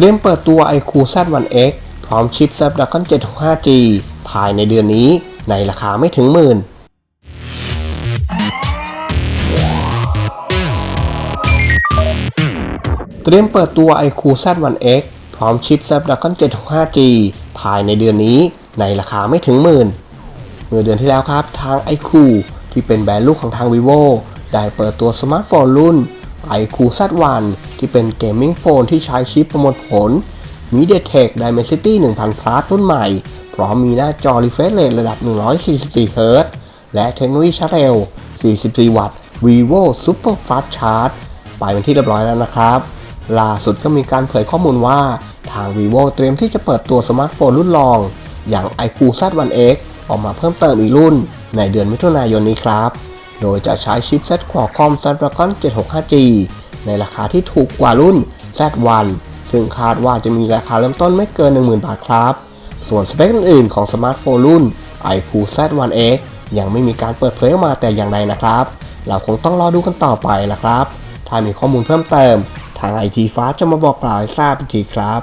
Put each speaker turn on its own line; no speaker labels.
เตรียมเปิดตัว iQ Z1X พร้อมชิป Snapdragon 765G ภายในเดือนนี้ในราคาไม่ถึงหมื่น เตรียมเปิดตัว iQ Z1X พร้อมชิป Snapdragon 765G ภายในเดือนนี้ในราคาไม่ถึงหมื่น เมื่อเดือนที่แล้วครับทาง iQ ที่เป็นแบรนด์ลูกของทาง vivo ได้เปิดตัวสมาร์ทโฟนรุ่น iQ Z1 ที่เป็นเกมมิ่งโฟนที่ใช้ชิปประมวลผล MediaTek Dimensity 1000 Plus รุ่นใหม่ พร้อมมีหน้าจอ refresh rate ระดับ 144 Hz และเทคโนโลยีชาร์จเร็ว 44 วัตต์ vivo super fast charge ไปเป็นที่เรียบร้อยแล้วนะครับ ล่าสุดก็มีการเผยข้อมูลว่าทาง vivo เตรียมที่จะเปิดตัวสมาร์ทโฟนรุ่นรอง อย่าง iQ Z1X ออกมาเพิ่มเติมอีกรุ่น ในเดือนมิถุนายนนี้ครับ โดยจะใช้ชิปเซ็ต Qualcomm Snapdragon 765G ในราคาที่ถูกกว่ารุ่น Z1 ซึ่งคาดว่าจะมีราคาเริ่มต้นไม่เกิน 10,000 บาทครับ ส่วนสเปคอื่นๆของสมาร์ทโฟนรุ่น iQOO Z1X ยังไม่มีการเปิดเผยออกมาแต่อย่างใดนะครับ เราคงต้องรอดูกันต่อไปนะครับ ถ้ามีข้อมูลเพิ่มเติม ทางไอทีฟ้าจะมาบอกกล่าวให้ทราบอีกทีครับ